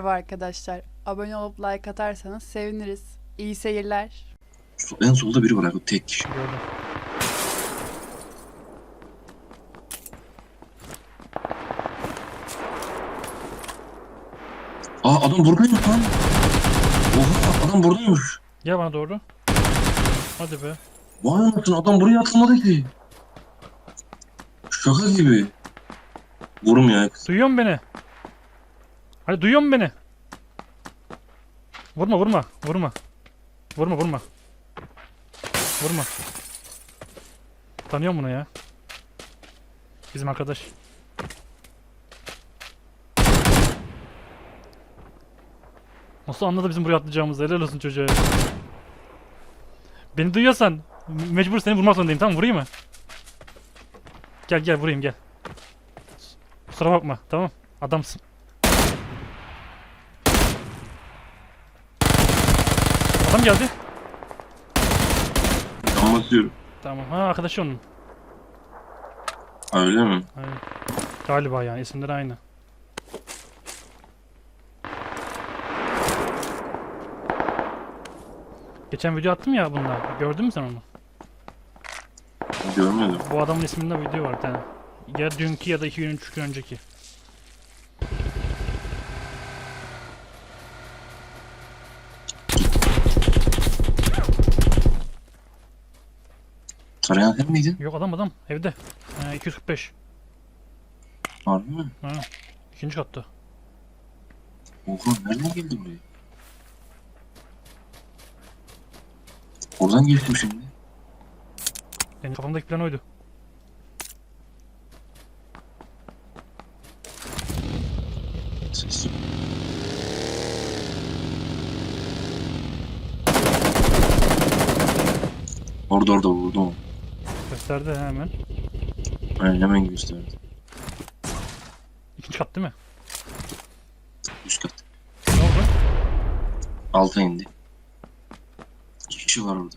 Merhaba arkadaşlar. Abone olup like atarsanız seviniriz. İyi seyirler. Sol- En solda biri var abi tek kişi. Gördüm. Aa adam buradaymış lan. Oha adam buradaymış. Gel bana doğru. Hadi be. Vay anasını adam buraya atılmadı ki. Şaka gibi. Vurum ya. Duyuyor musun beni? Hadi duyuyor musun beni? Vurma vurma vurma. Vurma vurma. Vurma. Tanıyorum bunu ya. Bizim arkadaş. Nasıl anladı bizim buraya atlayacağımızı? Helal olsun çocuğa. Beni duyuyorsan me- mecbur seni vurmak zorundayım tamam? Vurayım mı? Gel gel vurayım gel. Kusura bakma tamam. Adamsın. Adam geldi. Anlatıyorum. Tamam. Ha arkadaşı onun. Ha öyle mi? Aynen. Galiba yani isimleri aynı. Geçen video attım ya bunda. Gördün mü sen onu? Görmedim. Bu adamın isminde video var bir tane. Ya dünkü ya da iki gün üç gün önceki. Tarayan sen miydin? Yok adam adam evde. Ee, 245. Harbi mi? Ha. İkinci katta. Oha nereden geldi buraya? Oradan geçtim şimdi. Benim kafamdaki plan oydu. Ses yok. Orada orada vurdu o. Gösterdi hemen. Aynen hemen gösterdi. İkinci kat değil mi? Üst kat. Ne oldu? Alta indi. İki kişi var orada.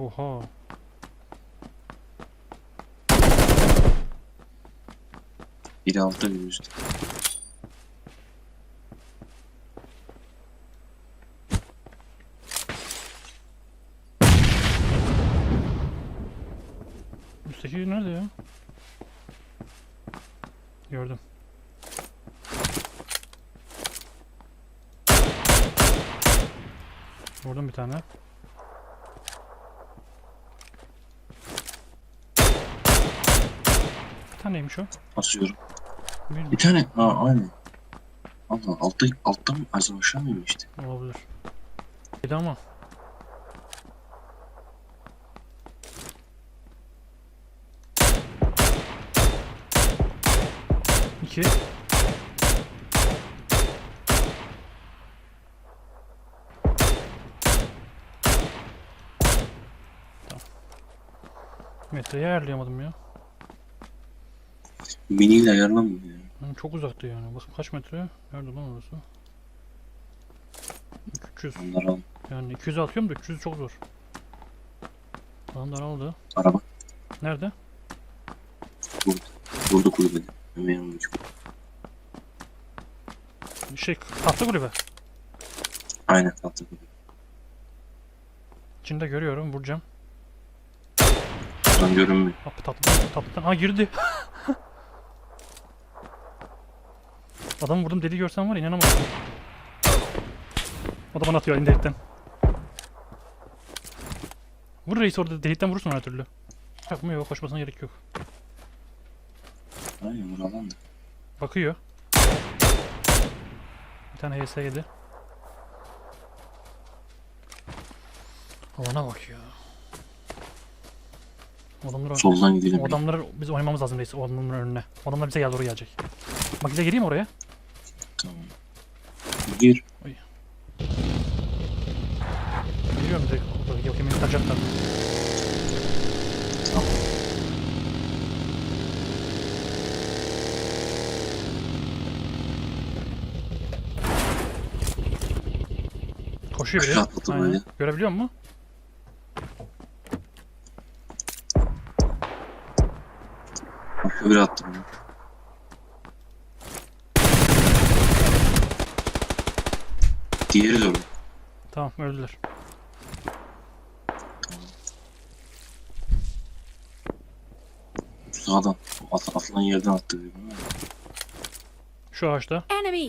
Oha. Biri altta biri üstte. Üstteki nerede ya? Gördüm. Vurdum bir tane. Bir taneymiş o. Basıyorum. Bilmiyorum. Bir tane. Ha aynen. Allah altta altta mı? Az aşağı mı işte? Olabilir. Bir ama. İki. Tamam. Metreyi ayarlayamadım ya. Miniyle ayarlamıyor ya. Yani çok uzaktı yani. Bakın kaç metre? Nerede lan orası? 300. Onları al. Yani 200 atıyorum da 300 çok zor. Lan daraldı. Araba. Nerede? Burada kulübede. Çok. Şey tahta kulübe. Aynen altta kulübe. İçinde görüyorum vuracağım. Buradan görünmüyor. Hop tatlıdan tatlıdan. Ha girdi. Adamı vurdum deli görsem var ya inanamazsın. O da bana atıyor indirekten. Vur reis orada delikten vurursun her türlü. Yapmıyor koşmasına gerek yok. Aynen buradan da. Bakıyor. Bir tane HS yedi. Alana bak ya. Adamlar, Soldan gidelim. o adamları biz oynamamız lazım reis adamların önüne. Adamlar bize geldi oraya gelecek. Bak bize gireyim oraya. Tamam. Gir. Giriyorum direkt. Yok yemin tutacaklar. Koşuyor biri. Aşağı atladı Aynen. böyle. Görebiliyor musun? Öbür attım. attım. Diğeri de öldü. Tamam öldüler. Sağdan. At, atılan yerden attı. Şu ağaçta. Enemy!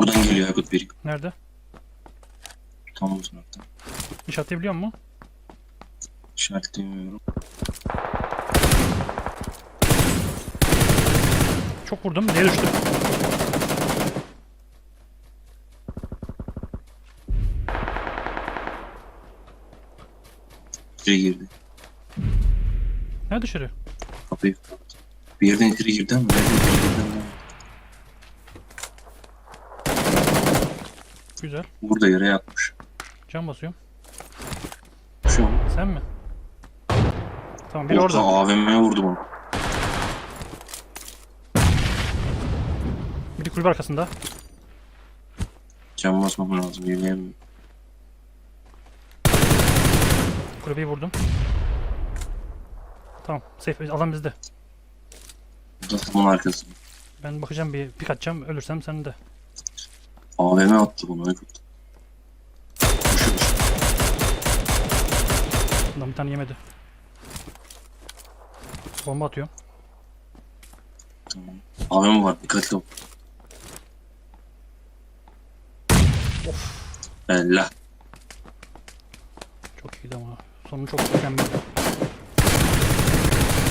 Buradan geliyor Aykut biri. Nerede? Tam bu taraftan. İşaretleyebiliyor musun? İşaretleyemiyorum. Çok vurdum. Nereye düştü? İçeri girdi. Nerede dışarı? Kapıyı kapattı. Bir yerden içeri girdi ama nereden içeri girdi ama. Güzel. Burada yere yatmış. Can basıyorum. Şu an. Sen mi? Tamam Orta orada. AVM'ye vurdum onu. Biri kulübe arkasında. Can basmam lazım. Yürüyemiyorum. Kulübeyi vurdum. Tamam. Safe. Alan bizde. Tamın arkası. Ben bakacağım bir pik atacağım. Ölürsem sen de. AVM attı bunu. Koşu koşu. Bundan bir tane yemedi. Bomba atıyorum. Tamam. AVM var. Dikkatli ol. Bella. Çok iyiydi ama. Sonu çok mükemmel.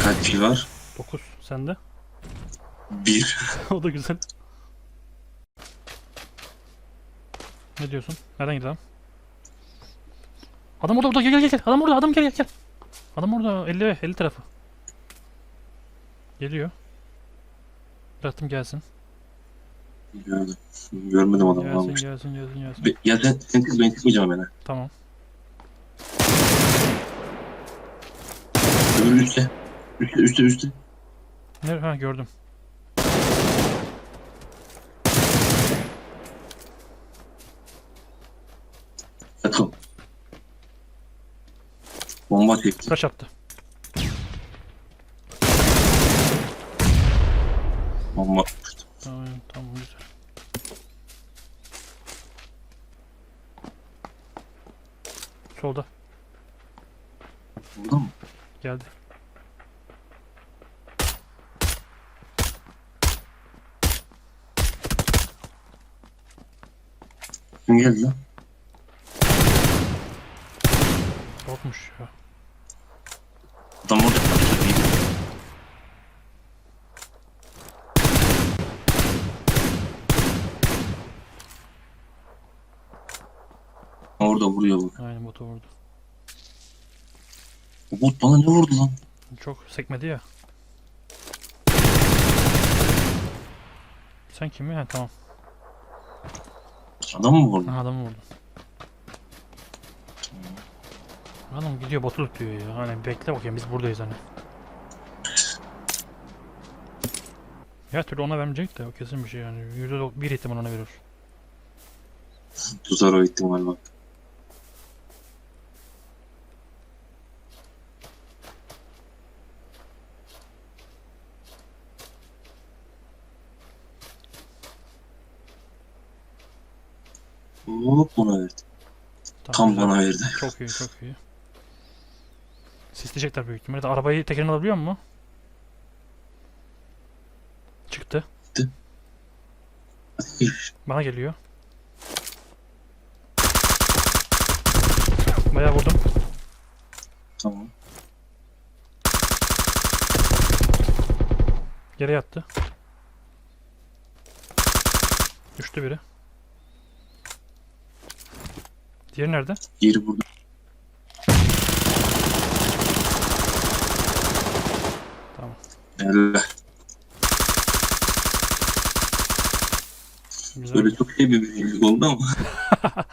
Kaç kill var? 9 sende. Bir. o da güzel. Ne diyorsun? Nereden gidelim? Adam orada orada gel gel gel. Adam orada adam gel gel gel. Adam orada 50 50 tarafı. Geliyor. Bıraktım gelsin. Gördüm. Görmedim adamı. Gelsin almış. gelsin gelsin gelsin. Be- Ya sen, sen kız ben kızmayacağım beni. Tamam. Öbürü üstte. Üstte üstte üstte. Nerede? Ha gördüm. Bomba çekti. Flash attı. Bomba. Tamam tamam güzel. Solda Burada mı? geldi. Kim geldi lan? Korkmuş ya. Adam orada. Orada vuruyor bak. Aynen botu vurdu. O bot bana ne vurdu lan? Çok sekmedi ya. Sen kimi? Ha tamam. Adam mı vurdu? Ha adamı vurdun. Adam gidiyor botu tutuyor ya. Hani bekle bakayım biz buradayız hani. Ya türlü ona vermeyecek de o kesin bir şey yani. Yüzde bir ihtimal ona verir. Tuzar o ihtimal bak. Hop buna verdi. Tam güzel. bana verdi. Çok iyi çok iyi. Sisleyecekler büyük ihtimalle. Arabayı tekerini alabiliyor mu? Çıktı. Bana geliyor. Bayağı vurdum. tamam. Yere yattı. Düştü biri. Diğeri nerede? Geri burada. Güzel. Böyle çok şey bir bilgi oldu ama.